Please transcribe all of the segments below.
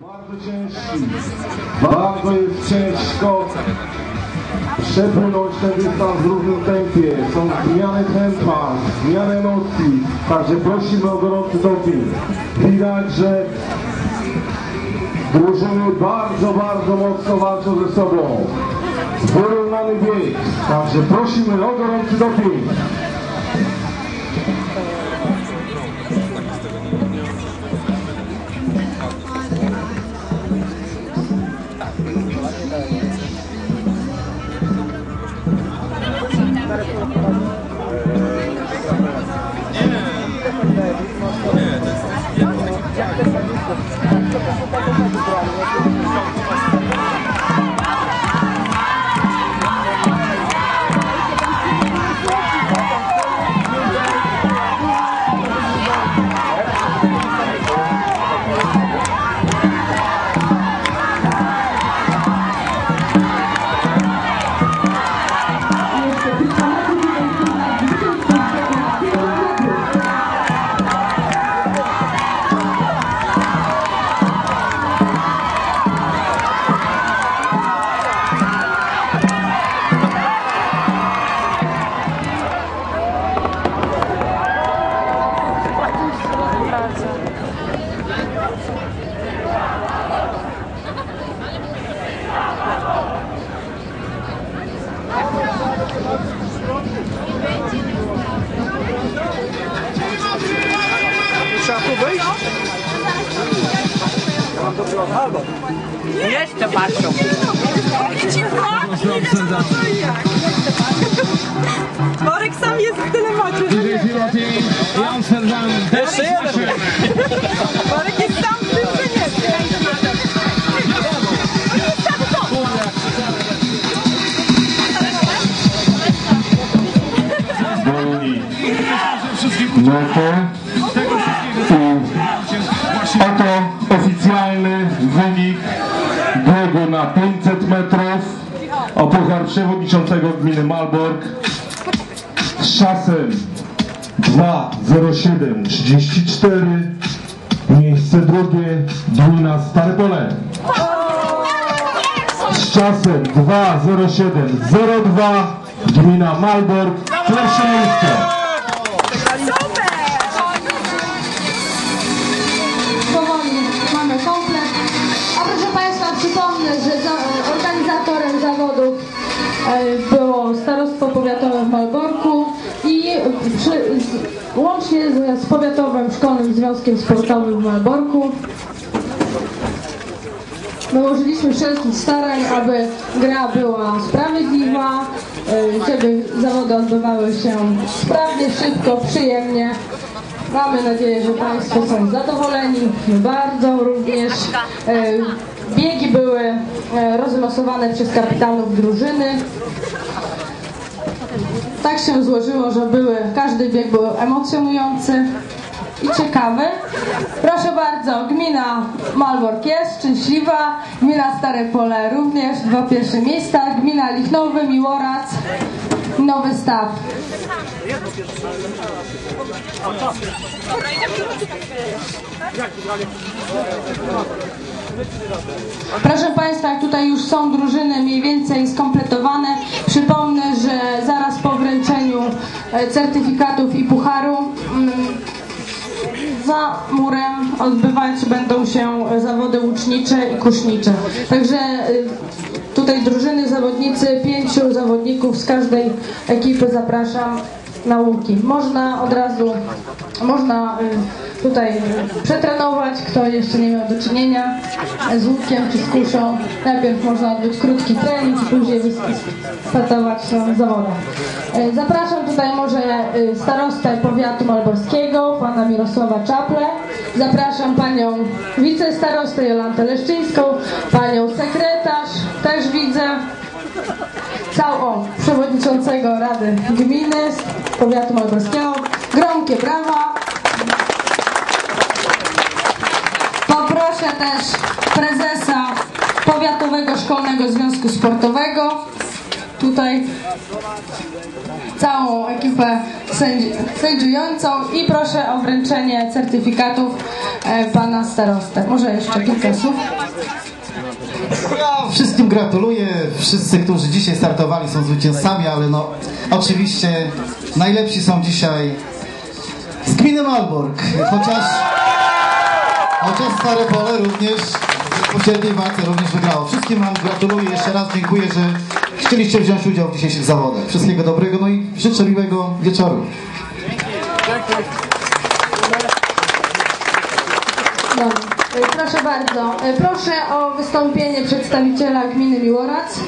Bardzo ciężki, bardzo jest ciężko przepłynąć ten dystans w równym tempie. Są zmiany tempa, zmiany emocji, także prosimy o gorący doping. Widać, że drużyny bardzo, bardzo mocno walczą ze sobą. Wyrównany bieg, także prosimy o gorący doping. Jeszcze patrzą. Marek sam jest w dylemacie, nie. Jeszcze jeden. Marek jest sam w tym, że nie. zwolni metę. Przewodniczącego gminy Malbork. Z czasem 2.07.34 miejsce drugie gmina Stare Pole z czasem 2.07.02 gmina Malbork pierwsze miejsce łącznie z, z Powiatowym Szkolnym Związkiem Sportowym w Malborku dołożyliśmy wszelkich starań, aby gra była sprawiedliwa, e, żeby zawody odbywały się sprawnie, szybko, przyjemnie. Mamy nadzieję, że Państwo są zadowoleni, bardzo również. E, Biegi były e, rozlosowane przez kapitanów drużyny. Tak się złożyło, że były, każdy bieg był emocjonujący i ciekawy. Proszę bardzo, gmina Malbork jest szczęśliwa, gmina Stare Pole również, dwa pierwsze miejsca, gmina Lichnowy, Miłorac, Nowy Staw. Proszę Państwa, jak tutaj już są drużyny mniej więcej skompletowane, przypomnę, że zaraz po wręczeniu e, certyfikatów i pucharu mm, za murem odbywać będą się zawody łucznicze i kusznicze. Także y, tutaj drużyny, zawodnicy, pięciu zawodników z każdej ekipy zapraszam na łuki. Można od razu, można y, tutaj przetrenować, kto jeszcze nie miał do czynienia z łukiem czy z kuszą. Najpierw można odbyć krótki trening i później startować w zawodach. Y, Zapraszam tutaj może y, starostę powiatu malborskiego, pana Mirosława Czaple. Zapraszam panią wicestarostę Jolantę Leszczyńską, panią sekretarz, też widzę całą przewodniczącego Rady Gminy powiatu malborskiego. Gromkie brawa. Poproszę też prezesa Powiatowego Szkolnego Związku Sportowego tutaj całą ekipę sędzi- sędziującą i proszę o wręczenie certyfikatów e, pana starostę. Może jeszcze kilka słów. Wszystkim gratuluję. Wszyscy, którzy dzisiaj startowali są zwycięzcami, ale no oczywiście najlepsi są dzisiaj z gminy Malbork. Chociaż, chociaż Stare Pole również w pośredniej walce również wygrało. Wszystkim wam gratuluję. Jeszcze raz dziękuję, że chcieliście wziąć udział w dzisiejszych zawodach. Wszystkiego dobrego, no i życzę miłego wieczoru. Dobra. E, Proszę bardzo. E, Proszę o wystąpienie przedstawiciela gminy Miłorac.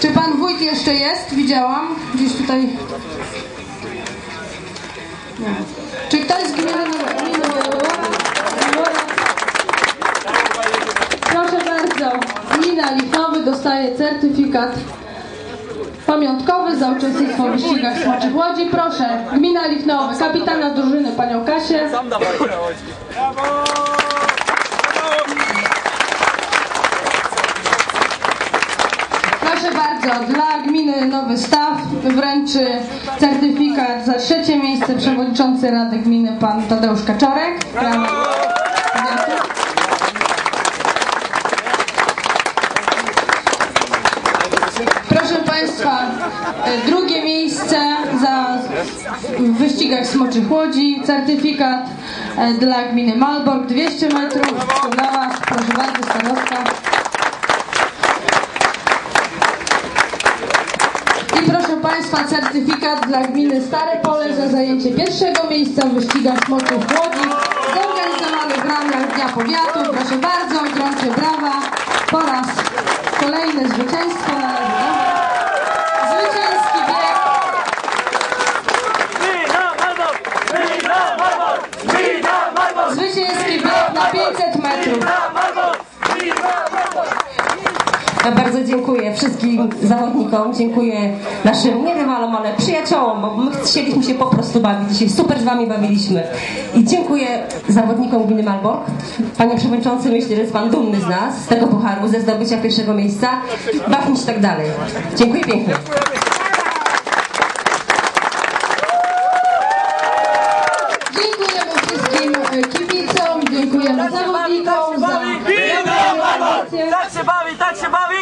Czy pan wójt jeszcze jest? Widziałam. Gdzieś tutaj. Czy ktoś z gminy? Proszę bardzo. Gmina Lichnowy dostaje certyfikat pamiątkowy za uczestnictwo w wyścigach smoczych łodzi. Proszę, gmina Lichnowy, kapitana drużyny panią Kasię. Proszę bardzo, dla gminy Nowy Staw wręczy certyfikat za trzecie miejsce przewodniczący Rady Gminy pan Tadeusz Kaczorek. Brawo. Proszę Państwa, e, drugie miejsce za w wyścigach smoczych łodzi, certyfikat e, dla gminy Malbork 200 metrów, dla Was, proszę bardzo, starostka. Państwa, certyfikat dla gminy Stare Pole za zajęcie pierwszego miejsca w wyścigach smoczych łodzi zorganizowany w ramach Dnia Powiatu. Proszę bardzo, grącie brawa. Po raz kolejny zwycięstwo należy do Was. Zwycięski bieg. Zwycięski bieg na 500 metrów. Ja bardzo dziękuję wszystkim zawodnikom, dziękuję naszym nie rywalom, ale przyjaciołom, bo my chcieliśmy się po prostu bawić. Dzisiaj super z wami bawiliśmy. I dziękuję zawodnikom gminy Malbork. Panie Przewodniczący, myślę, że jest Pan dumny z nas, z tego pucharu, ze zdobycia pierwszego miejsca. Bawmy się tak dalej. Dziękuję pięknie. Dziękujemy wszystkim e, kibicom, dziękujemy zawodnikom za organizację. Tak się bawi, tak się bawi!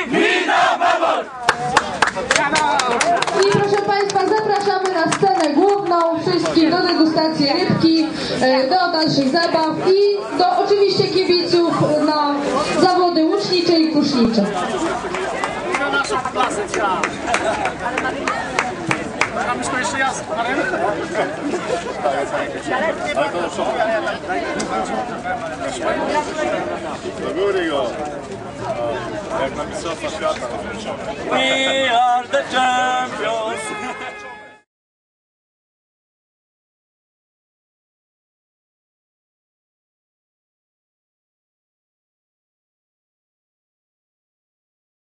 I proszę Państwa, zapraszamy na scenę główną wszystkich do degustacji rybki, e, do dalszych zabaw i do oczywiście kibiców na zawody łucznicze i kusznicze. We are the champions!